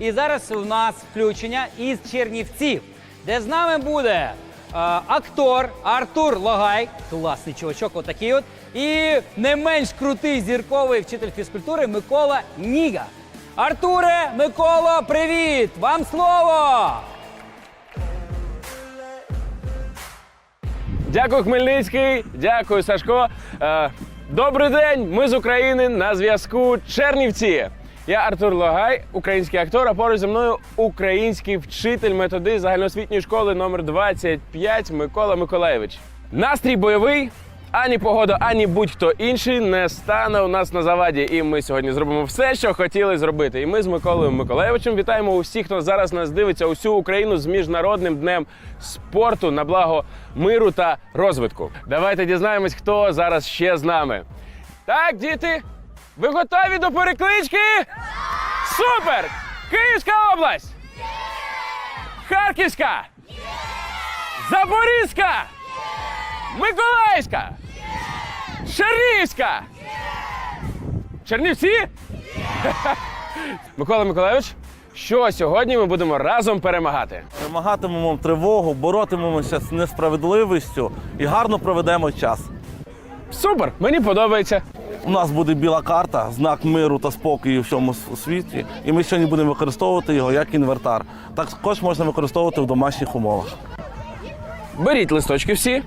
І зараз у нас включення із Чернівців, де з нами буде е, актор Артур Логай, класний чувачок, отакий от, і не менш крутий зірковий вчитель фізкультури Микола Ніга. Артуре, Микола, привіт! Вам слово! Дякую, Хмельницький. Дякую, Сашко. Е, добрий день. Ми з України на зв'язку Чернівці. Я Артур Логай, український актор, а поруч зі мною український вчитель методи загальноосвітньої школи номер 25 Микола Миколаєвич. Настрій бойовий. Ані погода, ані будь-хто інший не стане у нас на заваді. І ми сьогодні зробимо все, що хотіли зробити. І ми з Миколою Миколаєвичем вітаємо усіх, хто зараз нас дивиться, усю Україну з міжнародним днем спорту на благо миру та розвитку. Давайте дізнаємось, хто зараз ще з нами. Так, діти, ви готові до переклички? Супер! Київська область! Харківська! Запорізька! Миколаївська! Чернігівська! Чернівці? Микола Миколаївич, що сьогодні ми будемо разом перемагати? Вимагатимемо тривогу, боротимемося з несправедливістю і гарно проведемо час. Супер! Мені подобається. У нас буде біла карта, знак миру та спокою в всьому світі, і ми сьогодні будемо використовувати його як інвертар. Також можна використовувати в домашніх умовах. Беріть листочки всі,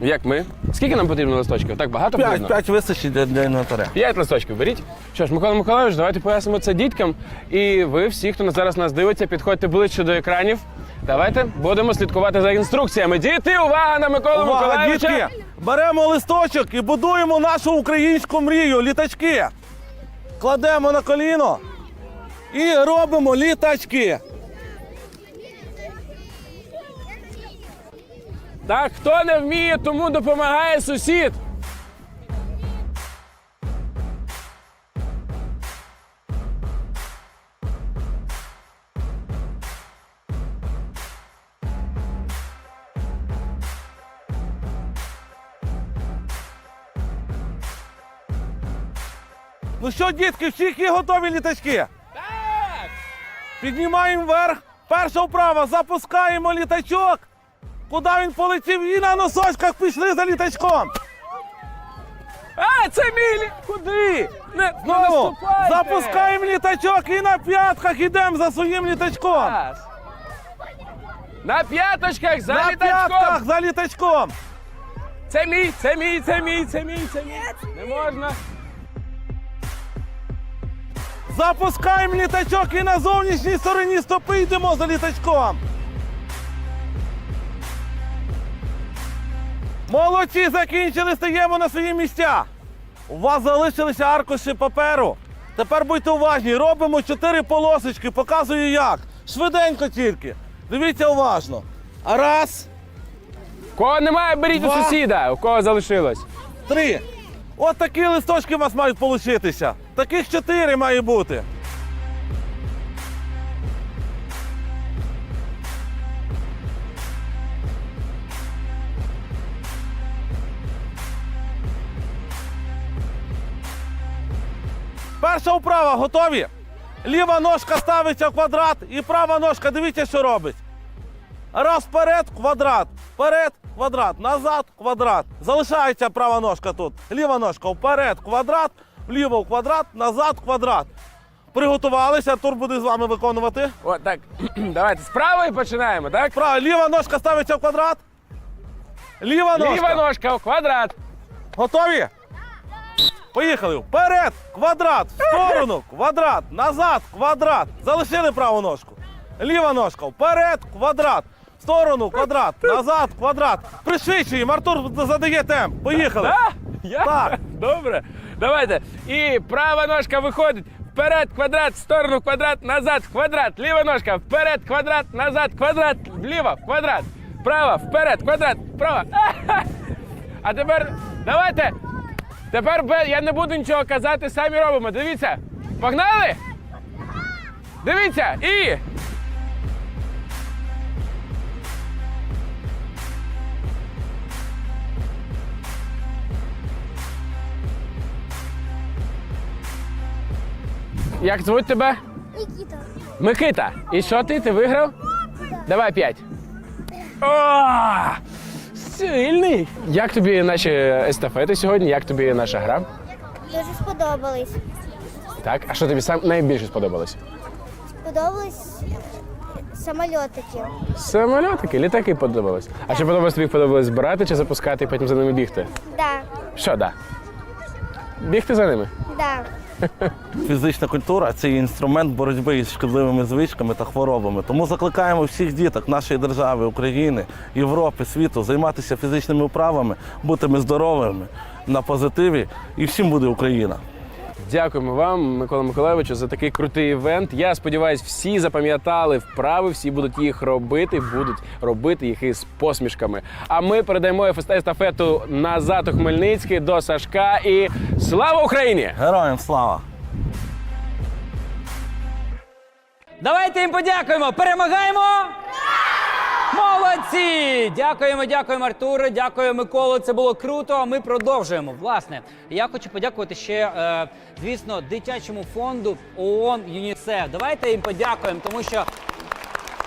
як ми. Скільки нам потрібно листочків? Так багато П'ять, потрібно? п'ять вистачить для, для інвентаря. П'ять листочків беріть. Що ж, Микола Миколаївич, давайте пояснимо це діткам. І ви всі, хто зараз нас дивиться, підходьте ближче до екранів. Давайте будемо слідкувати за інструкціями. Діти, увага на Миколу Увага, дітки! Беремо листочок і будуємо нашу українську мрію літачки. Кладемо на коліно і робимо літачки. Так, хто не вміє, тому допомагає сусід. Ну що, дітки, всіх є готові літачки? Так! Піднімаємо вверх. Перша вправа. Запускаємо літачок. Куди він полетів? І на носочках пішли за літачком. А, це мій лі... Куди? Не, не Знову наступайте! запускаємо літачок і на п'ятках йдемо за своїм літачком. Раз. На п'яточках за на літачком! п'ятках за літачком. Це мій, це мій, це мій, це мій, це мій. Не можна. Запускаємо літачок і на зовнішній стороні стопи йдемо за літачком. Молодці, закінчили, стаємо на свої місця. У вас залишилися аркуші паперу. Тепер будьте уважні, робимо чотири полосочки, показую як. Швиденько тільки. Дивіться уважно. Раз, Кого немає, беріть Два. у сусіда. У кого залишилось? три. От такі листочки у вас мають получитися. Таких чотири має бути. Перша вправа, готові? Ліва ножка ставиться в квадрат і права ножка, дивіться, що робить. Раз вперед, квадрат. Вперед, квадрат. Назад, квадрат. Залишається права ножка тут. Ліва ножка вперед, квадрат, вліво в квадрат, назад, квадрат. Приготувалися, Артур буде з вами виконувати. О, так. Давайте з правої починаємо, так? Права, ліва ножка ставиться в квадрат. Ліва ножка. Ліва ножка в квадрат. Готові? Поїхали. Вперед, квадрат, в сторону, квадрат, назад, квадрат. Залишили праву ножку. Ліва ножка, вперед, квадрат, в сторону, квадрат, назад, квадрат. Пришвидшуємо, Артур задає темп. Поїхали. А? Я? Так. Добре. Давайте. І права ножка виходить. Вперед, квадрат, в сторону, квадрат, назад, квадрат. Ліва ножка, вперед, квадрат, назад, квадрат, вліво, квадрат. Право, вперед, квадрат, право. А-ха! Тепер давайте. Тепер я не буду нічого казати, самі робимо. Дивіться. Погнали? Дивіться. І. Як звуть тебе? Нікіта. Микита, і що ти? Ти виграв? Давай п'ять. Сильний! Як тобі наші естафети сьогодні? Як тобі наша гра? Дуже сподобались. Так, а що тобі сам найбільше сподобалось? Сподобались самольотики. Самольотики, літаки подобались. А чи подобалось тобі подобалось збирати чи запускати і потім за ними бігти? Да, Що, да? Бігти за ними? да. Фізична культура це інструмент боротьби із шкідливими звичками та хворобами. Тому закликаємо всіх діток нашої держави, України, Європи, світу займатися фізичними вправами, бути здоровими на позитиві, і всім буде Україна. Дякуємо вам, Микола Миколайовичу, за такий крутий івент. Я сподіваюся, всі запам'ятали вправи, всі будуть їх робити, будуть робити їх із посмішками. А ми передаємо естафету назад у Хмельницький до Сашка і слава Україні! Героям слава! Давайте їм подякуємо. Перемагаємо! Молодці! Дякуємо, дякуємо, Артуре, дякую, Миколо. Це було круто. Ми продовжуємо. Власне, я хочу подякувати ще, е, звісно, дитячому фонду ООН ЮНІСЕФ. Давайте їм подякуємо, тому що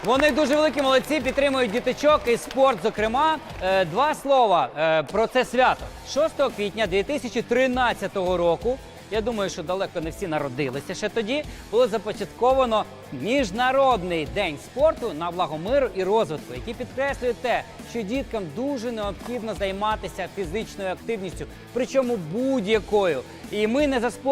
вони дуже великі молодці, підтримують діточок і спорт. Зокрема, Е, два слова е, про це свято. 6 квітня 2013 року. Я думаю, що далеко не всі народилися ще тоді. Було започатковано міжнародний день спорту на благо миру і розвитку, який підкреслює те, що діткам дуже необхідно займатися фізичною активністю, причому будь-якою. І ми не за спорт.